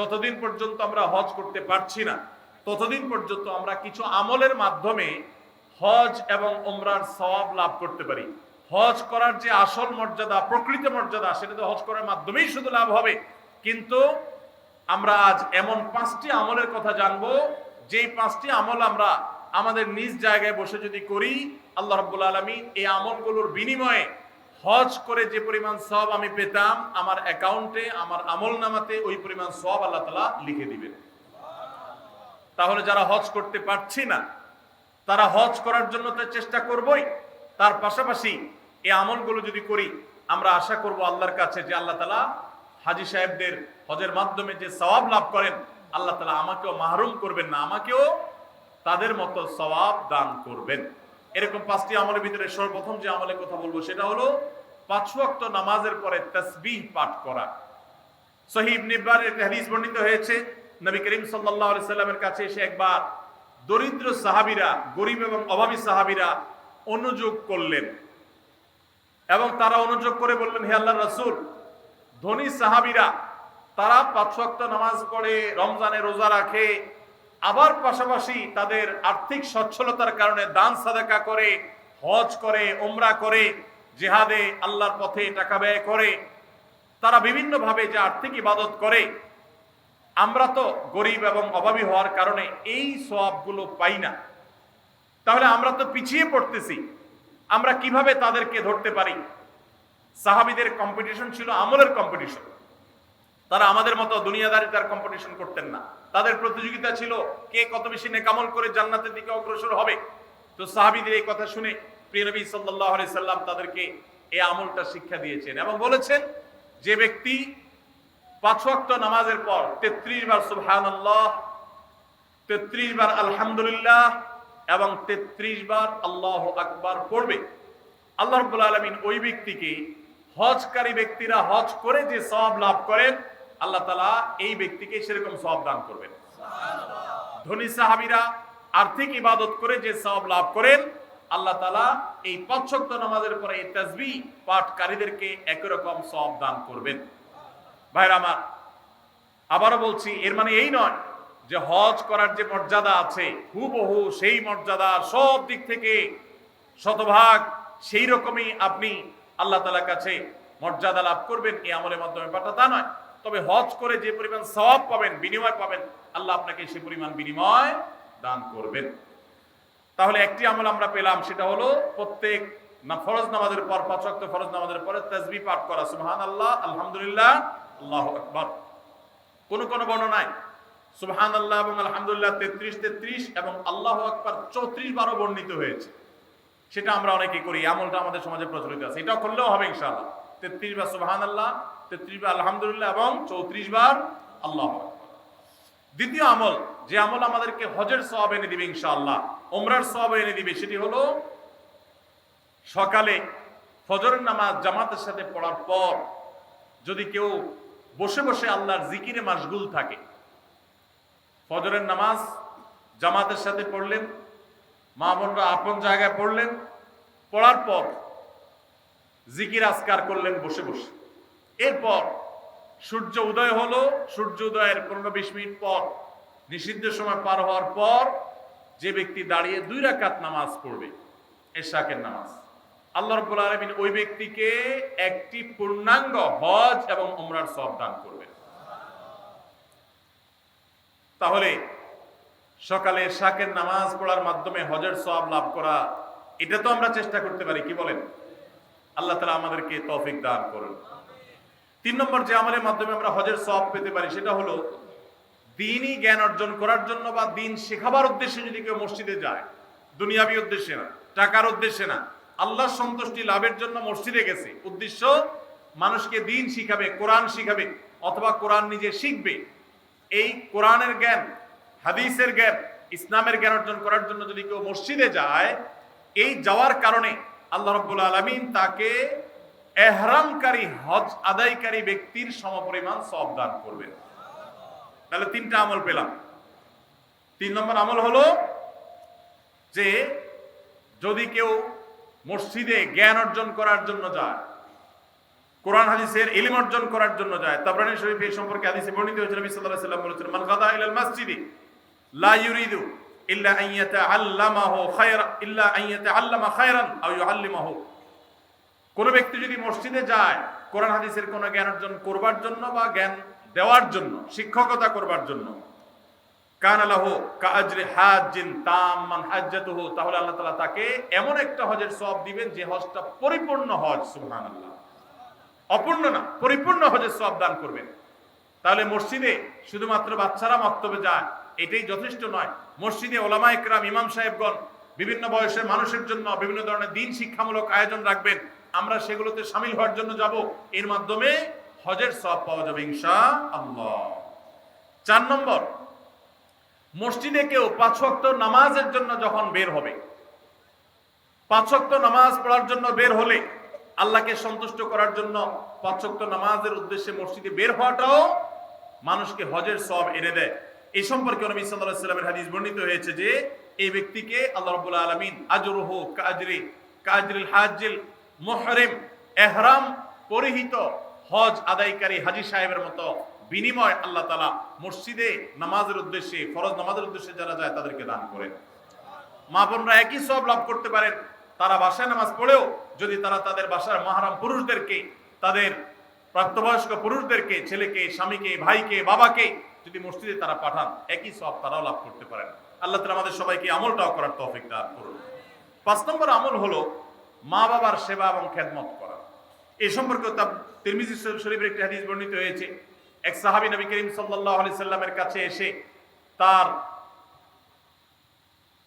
যতদিন পর্যন্ত আমরা হজ করতে পারছি না, ততদিন পর্যন্ত আমরা কিছু আমলের মাধ্যমে হজ এবং ওমরার সওয়াব লাভ করতে পারি। হজ করার যে আসল মর্যাদা, প্রকৃত মর্যাদা, সেটা তো হজ করার মাধ্যমেই শুধু লাভ হবে। কিন্তু আমরা আজ এমন পাঁচটি আমলের কথা জানব, যেই পাঁচটি আমল আমরা আমাদের নিজ জায়গায় বসে যদি করি, আল্লাহ রাব্বুল আলামিন এই আমলগুলোর বিনিময়ে হজ করে যে পরিমাণ সব আমি পেতাম, আমার অ্যাকাউন্টে, আমার আমল নামাতে ওই পরিমাণ সব আল্লাহ তালা লিখে দিবেন। তাহলে যারা হজ করতে পারছি না, তারা হজ করার জন্য তো চেষ্টা করবই। তার পাশাপাশি এই আমলগুলো যদি করি, আমরা আশা করব আল্লাহর কাছে যে আল্লাহ তালা হাজি সাহেবদের হজের মাধ্যমে যে সওয়াব লাভ করেন, আল্লাহ তালা আমাকেও মাহরুম করবেন না, আমাকেও তাদের মতো সওয়াব দান করবেন। এরকম পাঁচটি আমলের ভিতরে সর্বপ্রথম যে আমলের কথা বলব সেটা হলো পাঁচ ওয়াক্ত নামাজের পরে তসবিহ পাঠ করা। সহিব নিব্বার একটি হাদিস বর্ণিত হয়েছে, নবী করিম সাল্লাল্লাহু আলাইহি সাল্লামের কাছে এসে একবার দরিদ্র সাহাবীরা, গরিব এবং অভাবী সাহাবীরা অনুযোগ করলেন এবং তারা অনুযোগ করে বললেন, হে আল্লাহর রাসূল, ধনী সাহাবীরা, তারা পাঁচ ওয়াক্ত নামাজ পড়ে রমজানে রোজা রাখে আবার পাশাপাশি তাদের আর্থিক সচ্ছলতার কারণে দান সাদাকা করে, হজ করে ওমরা করে, জেহাদে আল্লাহর পথে টাকা ব্যয় করে, তারা বিভিন্নভাবে যে আর্থিক ইবাদত করে, আমরা তো গরিব এবং অভাবী হওয়ার কারণে এই সবগুলো পাই না। তাহলে আমরা তো পিছিয়ে পড়তেছি। আমরা কীভাবে তাদেরকে ধরতে পারি? সাহাবিদের কম্পিটিশন ছিল আমলের কম্পিটিশন তারা আমাদের মতো দুনিয়াদারিতার কম্পিটিশন করতেন না। তাদের প্রতিযোগিতা ছিল কে কত বেশি নেকামল করে জান্নাতের দিকে অগ্রসর হবে। তো সাহাবিদের এই কথা শুনে প্রিয় নবী সাল্লাল্লাহু আলাইহি সাল্লাম তাদেরকে এই আমলটা শিক্ষা দিয়েছেন এবং বলেছেন যে ব্যক্তি পাঁচ ওয়াক্ত নামাজের পর 33 বার সুবহানাল্লাহ 33 বার আলহামদুলিল্লাহ এবং 33 বার আল্লাহু আকবার পড়বে। আল্লাহ আলামিন ওই ব্যক্তিকে হজকারী ব্যক্তিরা হজ করে যে সওয়াব লাভ করেন আল্লাহ তালা এই ব্যক্তিকে সেরকম সব দান করবেন। ধনী সাহাবীরা আর্থিক ইবাদত করে যে সব লাভ করেন, আল্লাহ তালা এই পাঁচ নামাজের পরে এই তাসবিহ পাঠকারীদেরকে একই রকম সওয়াব দান করবেন। ভাইরা আমার, আবারও বলছি, এর মানে এই নয় যে হজ করার যে মর্যাদা আছে, হুবহু সেই মর্যাদা সব দিক থেকে শতভাগ সেই রকমই আপনি আল্লাহ তালার কাছে মর্যাদা লাভ করবেন, এই আমলের মাধ্যমে পাঠা তা নয়। তবে হজ করে যে পরিমাণ সওয়াব পাবেন, বিনিময় পাবেন, আল্লাহ আপনাকে সে পরিমাণ বিনিময় দান করবেন। তাহলে একটি আমল আমরা পেলাম, সেটা হলো প্রত্যেক না, ফরজ নামাজের পর, পাঁচ ফরজ নামাজের পরে তাসবিহ পাঠ করা। সুবহান আল্লাহ আলহামদুলিল্লাহ, আল্লাহ আকবার। কোন কোন বর্ণনায় সুবহান আল্লাহ এবং আলহামদুলিল্লাহ তেত্রিশ তেত্রিশ এবং আল্লাহ আকবার চৌত্রিশ বারও বর্ণিত হয়েছে। সেটা আমরা অনেকে করি আমলটা আমাদের সমাজে প্রচলিত আছে। এটাও করলেও হবে ইনশাআল্লাহ। তেত্রিশ বার সুবহান আল্লাহ তেত্রিশ বার আলহামদুলিল্লাহ এবং চৌত্রিশ বার আল্লাহ দ্বিতীয় আমল, যে আমল আমাদেরকে হজের সওয়াব এনে দিবে ইনশাআল্লাহ ওমরার সওয়াব এনে দিবে, সেটি হলো সকালে ফজরের নামাজ জামাতের সাথে পড়ার পর যদি কেউ বসে বসে আল্লাহর জিকিরে মাশগুল থাকে, ফজরের নামাজ জামাতের সাথে পড়লেন মা বোনরা আপন জায়গায় পড়লেন, পড়ার পর জিকির আজকার করলেন বসে বসে। এরপর সূর্য উদয় হলো। সূর্য উদয়ের পনেরো বিশ মিনিট পর নিষিদ্ধ সময় পার হওয়ার পর যে ব্যক্তি দাঁড়িয়ে দুই রাকাত নামাজ পড়বে, এশাকের নামাজ। আল্লাহ রব্বুল আলমিন ওই ব্যক্তিকে একটি পূর্ণাঙ্গ হজ এবং উমরার সব দান করবে তাহলে সকালে শাকের নামাজ পড়ার মাধ্যমে হজের সব লাভ করা, এটা তো আমরা চেষ্টা করতে পারি, কি বলেন? আল্লাহ তালা আমাদেরকে তৌফিক দান করুন। তিন নম্বর যে আমলের মাধ্যমে আমরা হজের সব পেতে পারি, সেটা হলো দিনই জ্ঞান অর্জন করার জন্য বা দিন শেখাবার উদ্দেশ্যে যদি কেউ মসজিদে যায়, দুনিয়াবি উদ্দেশ্যে না, টাকার উদ্দেশ্যে না, আল্লাহর সন্তুষ্টি লাভের জন্য মসজিদে গেছে। উদ্দেশ্য, মানুষকে দিন শিখাবে, কোরআন শিখাবে, অথবা কোরআন নিজে শিখবে। এই কোরআনের জ্ঞান, হাদিসের জ্ঞান, ইসলামের জ্ঞান অর্জন করার জন্য যদি কেউ মসজিদে যায়, এই যাওয়ার কারণে আল্লাহ রব্বুল আলমিন তাকে এহরামকারী, হজ আদায়কারী ব্যক্তির সমপরিমাণ সব দান করবেন তাহলে তিনটা আমল পেলাম। তিন নম্বর আমল হলো যে যদি কেউ মসজিদে জ্ঞান অর্জন করার জন্য যায়, কোরআন হাদিসের ইলিম অর্জন করার জন্য যায়, তাবরানী শরীফ এই সম্পর্কে হাদিসে বর্ণিত হয়েছে, নবী সাল্লাল্লাহু ওয়াসাল্লাম বলেছেন, মান গাদা ইলাল মসজিদি, লা ইউরিদু ইল্লা আন ইয়াতাআল্লামাহু খায়রা ইল্লা আন ইয়াতাআল্লামা খায়রান আও ইউআল্লিমাহু কোন ব্যক্তি যদি মসজিদে যায়, কোরআন হাদিসের কোন জ্ঞান অর্জন করবার জন্য বা জ্ঞান দেওয়ার জন্য, শিক্ষকতা করবার জন্য কান হাজ্জাতুহু, তাহলে আল্লাহ তাআলা তাকে এমন একটা সওয়াব দিবেন যে হজটা পরিপূর্ণ সুবহানাল্লাহ। অপূর্ণ না, পরিপূর্ণ সওয়াব দান করবেন। তাহলে শুধুমাত্র বাচ্চারা মক্তবে যায়, এটাই যথেষ্ট নয়। মসজিদে ওলামা একরাম, ইমাম সাহেবগণ, বিভিন্ন বয়সের মানুষের জন্য বিভিন্ন ধরনের দিন শিক্ষামূলক আয়োজন রাখবেন। আমরা সেগুলোতে সামিল হওয়ার জন্য যাব। এর মাধ্যমে হজের সব পাওয়া যাবে ইনশা আল্লাহ চার নম্বর, মসজিদে কেউ পাঁচ নামাজের জন্য যখন বের হবে, পাঁচ ওয়াক্ত নামাজ পড়ার জন্য বের হলে আল্লাহকে সন্তুষ্ট করার জন্য পাঁচ ওয়াক্ত নামাজের উদ্দেশ্যে মসজিদে বের হওয়াটাও মানুষকে হজের সব এনে দেয়। এই সম্পর্কে নবী সাল্লাল্লাহু সাল্লামের হাদিস বর্ণিত হয়েছে যে, এই ব্যক্তিকে আল্লাহ রাব্বুল আলামিন আজরুহু কাজরি, কাজরিল হাজিল মুহরিম, এহরাম পরিহিত হজ আদায়কারী হাজী সাহেবের মতো বিনিময় আল্লাহ তালা মসজিদে নামাজের উদ্দেশ্যে, ফরজ নামাজের উদ্দেশ্যে যারা যায় তাদেরকে দান করেন। মা বোনরা একই সব লাভ করতে পারেন। তারা বাসায় নামাজ পড়েও যদি তারা তাদের বাসার মাহারাম পুরুষদেরকে, তাদের প্রাপ্তবয়স্ক পুরুষদেরকে, ছেলেকে, স্বামীকে, ভাইকে, বাবাকে যদি মসজিদে তারা পাঠান, একই সব তারাও লাভ করতে পারেন। আল্লাহ তালা আমাদের সবাইকে আমলটাও করার তৌফিক দান করুন। পাঁচ নম্বর আমল হলো মা বাবার সেবা এবং খেদমত করা। এই সম্পর্কে তিরমিজি শরীফের একটি হাদিস বর্ণিত হয়েছে। এক সাহাবী নবী করিম আলাইহি সাল্লামের কাছে এসে তার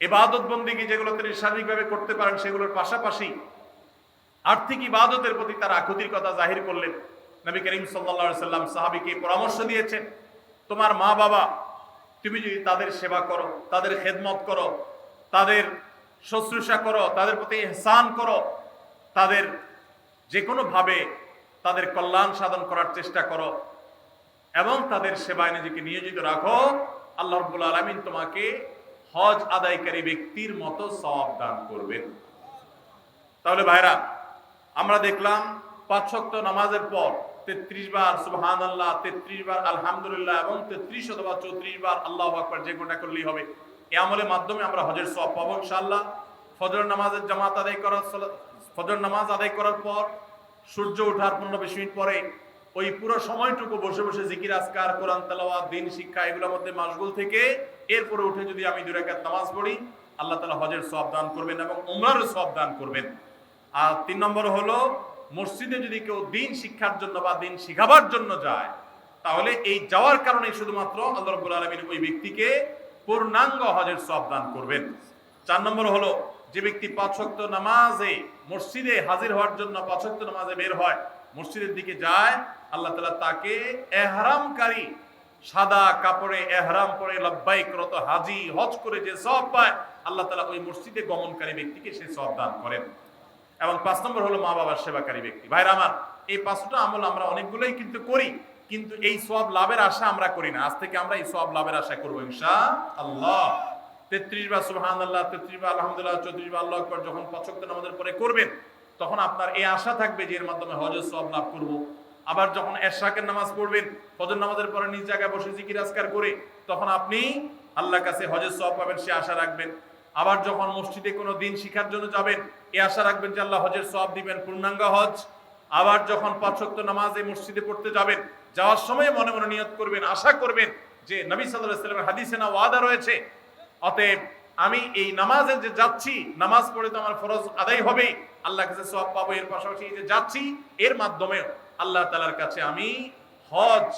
ইবাদত বন্দিগি যেগুলো তিনি শারীরিকভাবে করতে পারেন সেগুলোর পাশাপাশি আর্থিক ইবাদতের প্রতি তার আকুতির কথা জাহির করলেন। নবী করিম আলাইহি সাল্লাম সাহাবীকে পরামর্শ দিয়েছেন, তোমার মা বাবা, তুমি যদি তাদের সেবা করো, তাদের খেদমত করো, তাদের শুশ্রূষা করো, তাদের প্রতি ইহসান করো, তাদের যে কোনো ভাবে তাদের কল্যাণ সাধন করার চেষ্টা করো এবং তাদের সেবায় নিজেকে নিয়োজিত রাখো। আল্লাহ রব্বুল আলমিন তোমাকে হজ আদায়কারী ব্যক্তির মতো সওয়াব দান করবেন। তাহলে ভাইরা, আমরা দেখলাম পাঁচ শক্ত নামাজের পর তেত্রিশ বার সুবহান আল্লাহ তেত্রিশ বার আলহামদুলিল্লাহ এবং তেত্রিশ অথবা চৌত্রিশ বার আল্লাহ আকবার যে কোনটা করলেই হবে এই আমলের মাধ্যমে আমরা হজের সব পাবো ইনশাল্লাহ ফজর নামাজের জামাত আদায় করার ফজর নামাজ আদায় করার পর সূর্য ওঠার পনেরো বিশ মিনিট পরে ওই পুরো সময়টুকু বসে বসে জিকির, আজকার, কোরআন, তেলাওয়াত, দিন, শিক্ষা এগুলোর মধ্যে মাসগুল থেকে এরপরে উঠে যদি আমি দুই রাকাত নামাজ পড়ি, আল্লাহ তালা হজের সব দান করবেন এবং উমরার সব দান করবেন। আর তিন নম্বর হলো, মসজিদে যদি কেউ দিন শিক্ষার জন্য বা দিন শিখাবার জন্য যায়, তাহলে এই যাওয়ার কারণে শুধুমাত্র আল্লাহ রব্বুল আলমিন ওই ব্যক্তিকে পূর্ণাঙ্গ হজের সব দান করবেন। চার নম্বর হলো, যে ব্যক্তি পাঁচ ওয়াক্ত নামাজে, মসজিদে হাজির হওয়ার জন্য পাঁচ ওয়াক্ত নামাজে বের হয়, মসজিদের দিকে যায়, আল্লাহ তালা তাকে এহরামকারী, সাদা কাপড়ে এহরাম পরে লব্বাইক রত হাজি, হজ করে যে সব পায়, আল্লাহ তালা ওই মসজিদে গমনকারী ব্যক্তিকে সে সব দান করেন। এবং পাঁচ নম্বর হলো মা বাবার সেবাকারী ব্যক্তি। ভাইরা আমার, এই পাঁচটা আমল আমরা অনেকগুলোই কিন্তু করি। কিন্তু এই সব লাভের আশা আমরা করি না। আজ থেকে আমরা এই সব লাভের আশা করব ইনশা আল্লাহ তেত্রিশ বার সুবহান আল্লাহ তেত্রিশ বার আলহামদুলিল্লাহ, চৌত্রিশ বার আল্লাহ যখন পছন্দ আমাদের পরে করবেন, তখন আপনার এই আশা থাকবে যে এর মাধ্যমে হজের সব লাভ করব। আবার যখন এরশাকের নামাজ পড়বেন হজর নামাজের পরে নিজ জায়গায় বসে জিকির আজকার করে, তখন আপনি আল্লাহর কাছে হজের সব পাবেন, সে আশা রাখবেন। আবার যখন মসজিদে কোনো দিন শিখার জন্য যাবেন এই আশা রাখবেন যে আল্লাহ হজের সব দিবেন, পূর্ণাঙ্গ হজ। আবার যখন পাঁচক্ত নামাজ এই মসজিদে পড়তে যাবেন যাওয়ার সময় মনে মনে নিয়ত করবেন, আশা করবেন যে নবী সাল্লামের হাদিসে না ওয়াদা রয়েছে। অতএব আমি এই নামাজে যে যাচ্ছি, নামাজ পড়ে তো আমার ফরজ আদায় হবে আল্লাহ কাছে সব পাবো, এর পাশাপাশি যে যাচ্ছি, এর মাধ্যমে আল্লাহ তালার কাছে আমি হজ,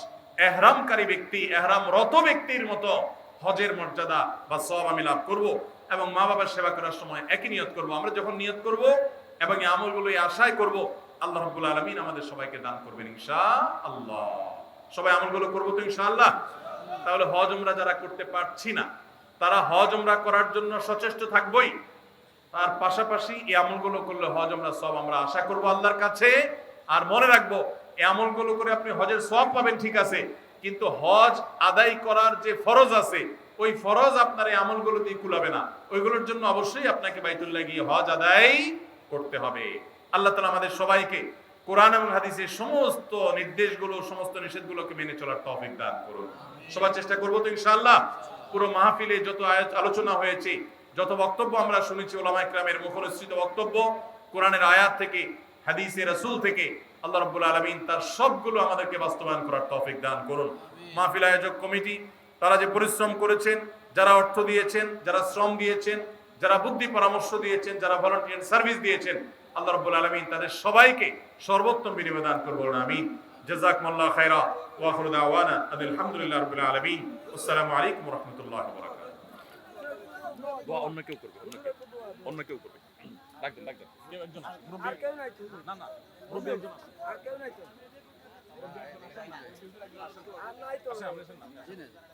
এহরামকারী ব্যক্তি এহরাম রত ব্যক্তির মতো হজের মর্যাদা বা সব আমি লাভ করব এবং মা বাবার সেবা করার সময় একই নিয়ত করব। আমরা যখন নিয়ত করব এবং এই আমলগুলো এই আশায় করব আল্লাহ রব্বুল আলমিন আমাদের সবাইকে দান করবেন ইনশা আল্লাহ সবাই আমলগুলো করব তো ইনশাআল্লাহ? তাহলে হজ আমরা যারা করতে পারছি না, তারা হজ আমরা করার জন্য সচেষ্ট থাকবই। তার পাশাপাশি এই আমলগুলো করলে হজ আমরা সব আমরা আশা করব আল্লাহর কাছে। আর মনে রাখব, এই আমলগুলো করে আপনি হজের সব পাবেন ঠিক আছে, কিন্তু হজ আদায় করার যে ফরজ আছে, ওই ফরজ আপনার এই আমলগুলো দিয়ে কুলাবে না। ওইগুলোর জন্য অবশ্যই আপনাকে বাইতুল্লাহ গিয়ে হজ আদায় করতে হবে। আল্লাহ তালা আমাদের সবাইকে কোরআন এবং হাদিসের সমস্ত নির্দেশগুলো, সমস্ত নিষেধগুলোকে মেনে চলার তৌফিক দান করুন। সবার চেষ্টা করব তো ইনশাআল্লাহ। পুরো মাহফিলে যত আলোচনা হয়েছে, যত বক্তব্য আমরা শুনেছি ওলামা ইকরামের মুখরসৃত বক্তব্য, কোরআনের আয়াত থেকে, হাদিসে রাসূল থেকে, আল্লাহ রাব্বুল আলামিন তার সবগুলো আমাদেরকে বাস্তবায়ন করার তৌফিক দান করুন। মাহফিল আয়োজক কমিটি, তারা যে পরিশ্রম করেছেন, যারা অর্থ দিয়েছেন, যারা শ্রম দিয়েছেন, যারা বুদ্ধি পরামর্শ দিয়েছেন, যারা ভলান্টিয়ার সার্ভিস দিয়েছেন আল্লাহ রাব্বুল আলামিন তাদের সবাইকে সর্বোত্তম বিনিময় দান করবেন আমিন। জাযাকুমুল্লাহ খাইরা ওয়া আখিরু দাওয়ানা আলহামদুলিল্লাহি রাব্বিল আলামিন। আসসালামু আলাইকুম রাহমাতুল্লাহি ওয়া বারাকাতুহু। দোয়া অন্য কেউ করবে অন্য কেউ অন্য কেউ করবে। ডাকবেন ডাকবেন কেউ একজন আর কেউ নাই না না মুরব্বী একজন আছে আর কেউ নাই তো? আর নাই তো?